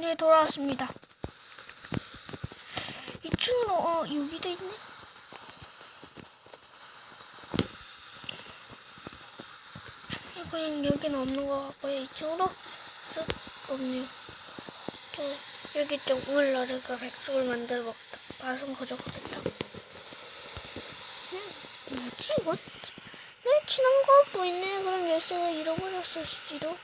네, 돌아왔습니다. 2층으로, 어, 여기도 있네. 그냥 여기는 없는 것 같고요. 2층으로 쓱 없네요. 저, 여기 좀 올라르가 백숙을 만들어 먹다. 맛은 거저거졌다. 음, 뭐지, 이거? 네, 친한 거 보이네. 그럼 열쇠가 잃어버렸을지도.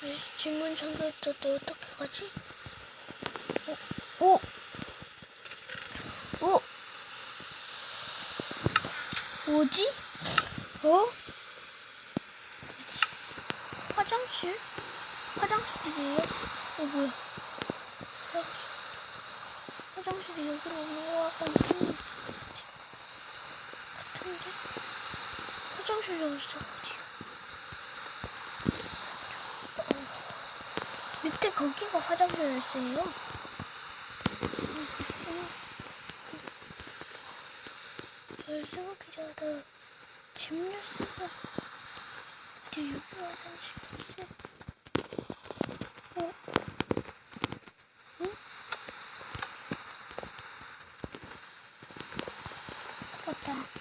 열쇠 질문 잠겼던데 어떻게 가지? 오! 오! 오! 뭐지? 어? 뭐지? 화장실? 화장실이에요? 어, 뭐야? 화장실. 화장실이 여기는 없는 거 같고 이쪽에 있을 것 같아. 같은데? 화장실 열쇠가 어디야? 밑에 거기가 화장실 열쇠예요. 열쇠가 필요하다. 집 열쇠가 어디 여기 화장실 열쇠? 어? 응? 맞다.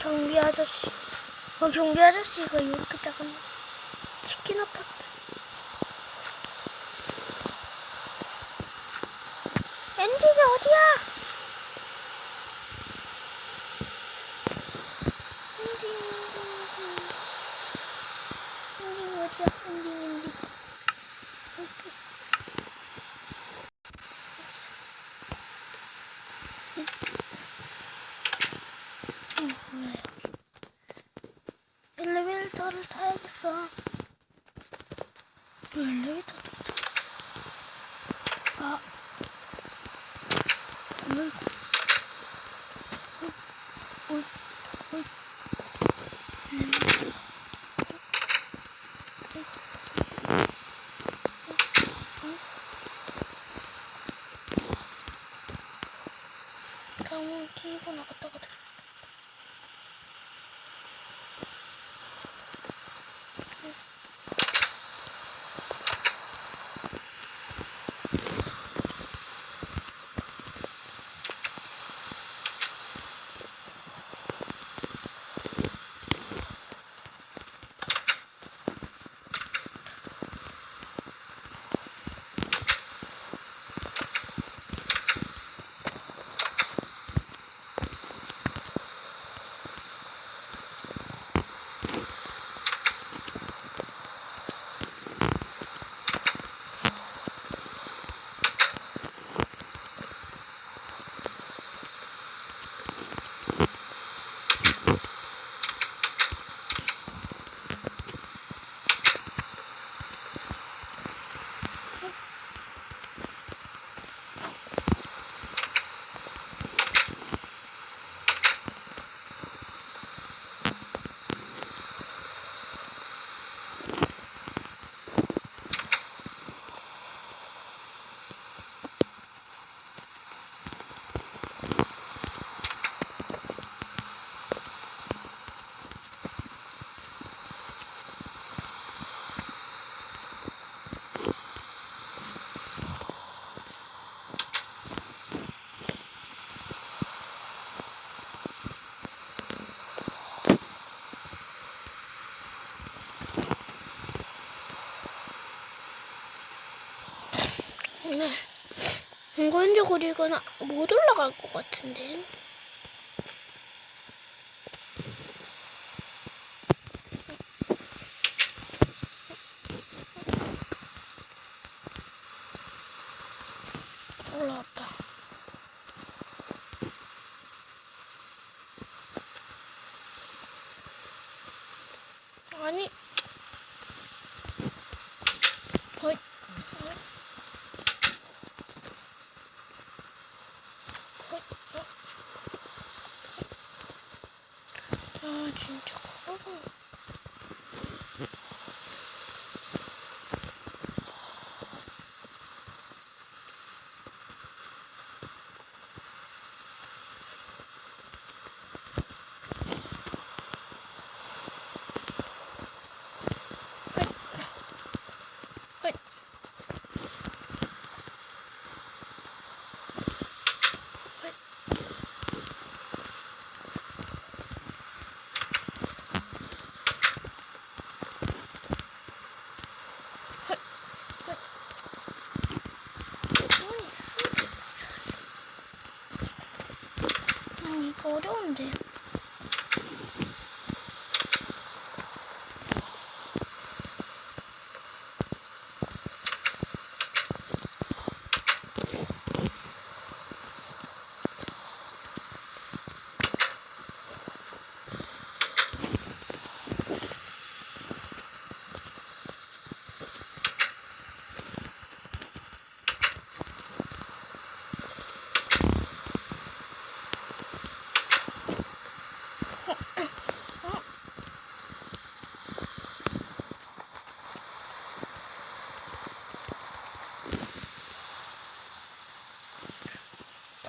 경비 아저씨. 어, 경비 아저씨가 이렇게 작은 치킨 아파트. 엔딩이 어디야? 엔딩, 엔딩, 엔딩. 엔딩이 어디야? 엔딩, 엔딩. 여기. 엘리베이터를 타야겠어. 왜 엘리베이터도 있어? 아. 어이구. 어, 어, 어. 엘리베이 이거 이제 우리가 못 올라갈 것 같은데. 아 진짜 커버.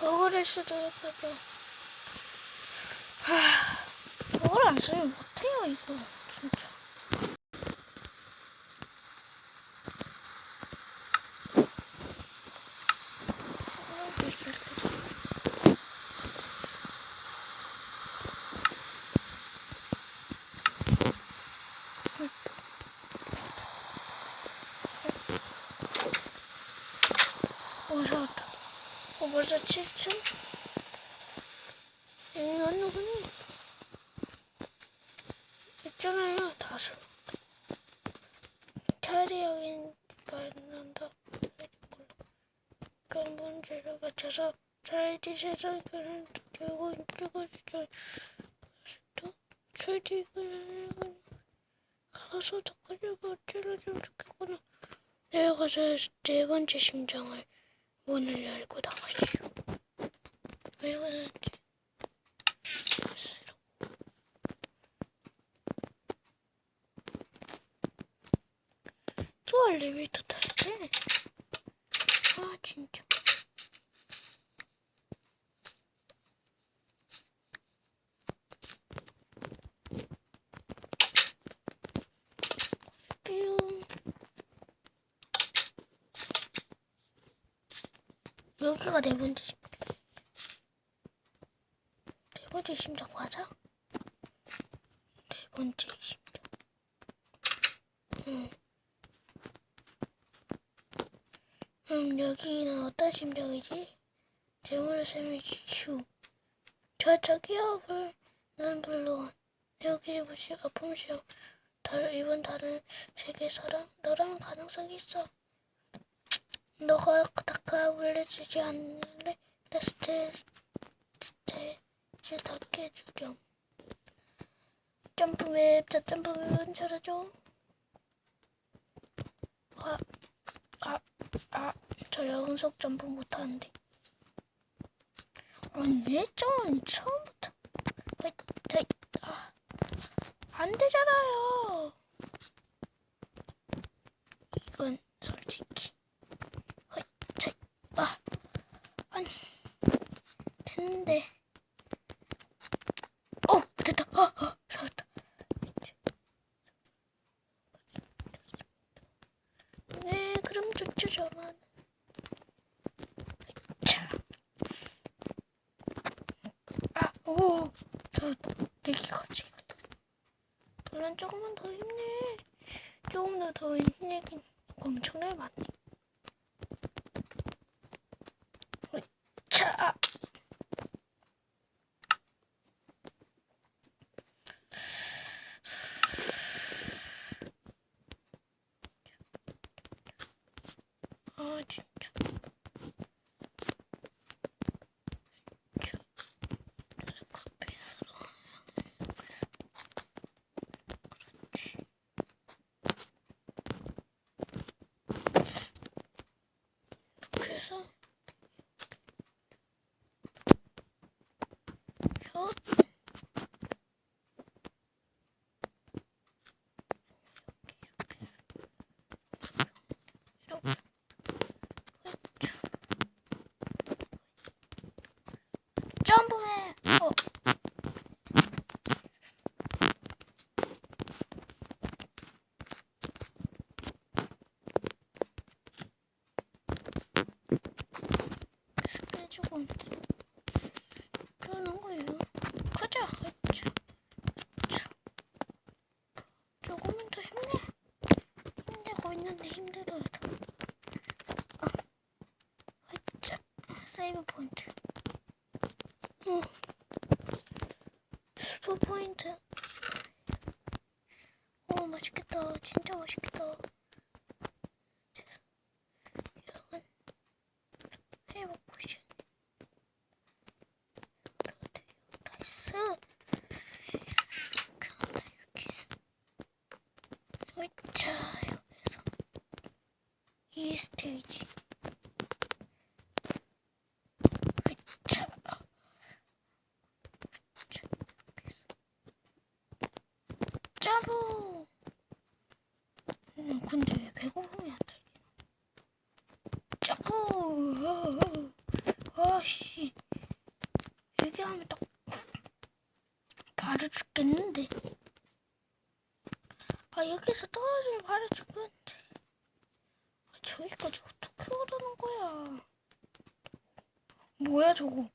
더 그릴 수도 있어죠. 하, 저걸 안 쓰면 못해요 이거 진짜. 때. 어. 어, 벌써 7층? 여기 왔는구나. 있잖아요, 다섯. 차례 여긴 만난다. 근본질을 맞춰서 차이디 세상 그런 되고 찍어주죠. 또 차이디 그런 가서 닦으려고 찔러주면 좋겠구나. 내가 가서 네 번째 심장을 문을 열고 나가시오. 왜 그러는지 쓰라고. 또 엘리베이터 타야 돼? 아 진짜. 뿅. 여기가 네 번째 심. 네 번째 심장 맞아? 네 번째 심장. 응. 음, 여기는 어떤 심장이지? 재물의 셈이지, 휴. 저, 저기요, 불. 난 물론. 여기 무시 아픔 시험. 다른, 이번 다른 세계 사람, 너랑 가능성이 있어. 너가 다가 올려주지 않는데 내 스테 스테이지 닿게 해주렴. 점프맵, 자 점프맵 열어줘. 아, 아, 아, 저 연속 점프 못하는데. 아니, 왜좀 처음부터. 아, 안 되잖아요. 이건 솔직히. 헐, 저, 아, 아니, 됐는데. 어, 됐다. 어, 어, 살았다. 네, 그럼 좋죠, 저만. 자. 아, 오, 살았다. 내기 갑자기. 물론 조금만 더 힘내. 조금 더 더 힘내긴 엄청나게 많네. 아 진짜. 자, 커피스로 그래서 그렇지. 그래서 혀 포인트. 그러는 거예요. 가자. 아차. 아차. 조금만 더 힘내. 힘내고 있는데 힘들어요. 더. 아. 아차. 세이브 포인트. 어. 슈퍼 포인트. 오 맛있겠다. 진짜 맛있겠다. 이건 회복 포션. 나이스. 그런데 여기서 으차 여기서 여기서. 짜부. 음, 근데 왜 배고픔이 안 달기나? 짜부. 아씨. 얘기하면 딱 바로 죽겠는데. 아 여기서 떨어지면 바로 죽겠는데. 아, 저기까지 어떻게 오르는 거야? 뭐야 저거?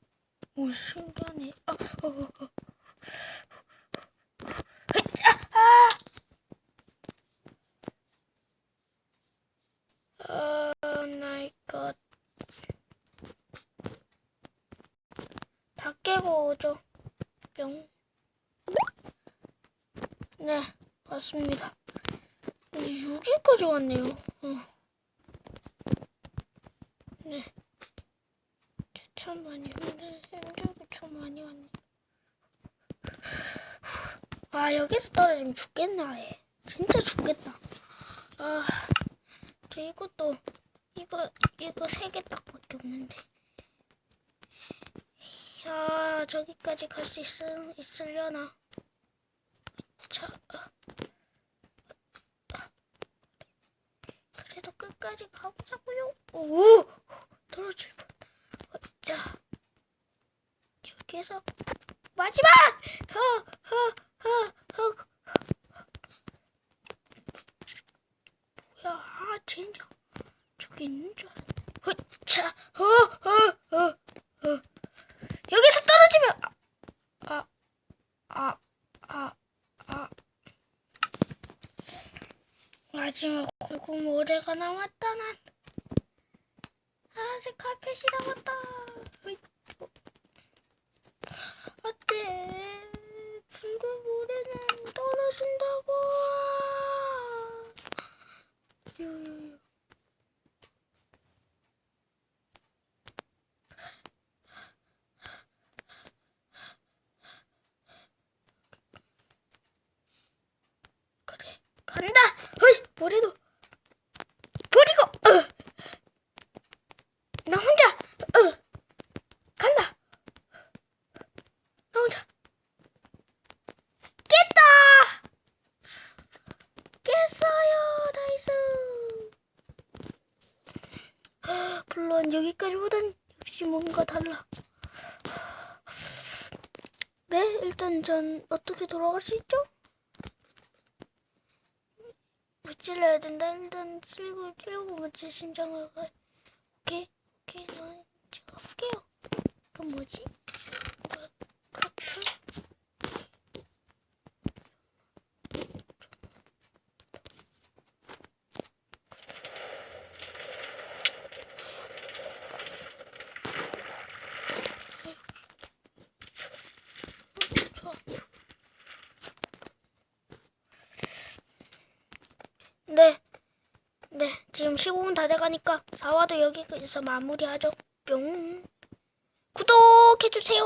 오 신기하네. 아, 어, 어, 어. 아! 아, 마이 갓. 다 깨고 오죠. 뿅. 네, 왔습니다. 여기까지 왔네요. 어. 네. 참 많이 힘들, 힘들고 참 많이 왔네. 아, 여기서 떨어지면 죽겠네, 아예. 진짜 죽겠다. 아, 저 이것도, 이거, 이거 세 개 딱밖에 없는데. 야, 저기까지 갈 수 있을, 있으려나? 자, 아, 아. 그래도 끝까지 가보자고요. 오, 떨어질 뻔. 어, 자, 여기서 마지막! 허, 허, 허, 허. 뭐야, 아, 젠장. 저기 있는 줄 알았네. 자, 허, 허, 허, 허. 여기서 떨어지면 아, 아, 아, 아. 마지막 골고 모래가 남았다 난. 파란색 카펫이 남았다. 으이, 어. 어때? 붉은 모래는 떨어진다고. 요요요. 그래 간다. 어이 모래도 버리고. 어. 나 혼자. 어. 간다. 나 혼자. 깼다. 깼어요. 나이스. 물론 여기까지보단 역시 뭔가 달라. 네, 일단 전 어떻게 돌아갈 수 있죠? 무찔러야 된다. 일단 찔고 찔고 번째 심장을 가. 오케이, 오케이, 난 제가 할게요. 그럼 뭐지? 뭐, 그렇죠? 좋아. 네. 네, 지금 15분 다 돼가니까 4화도 여기서 마무리하죠. 뿅. 구독해주세요.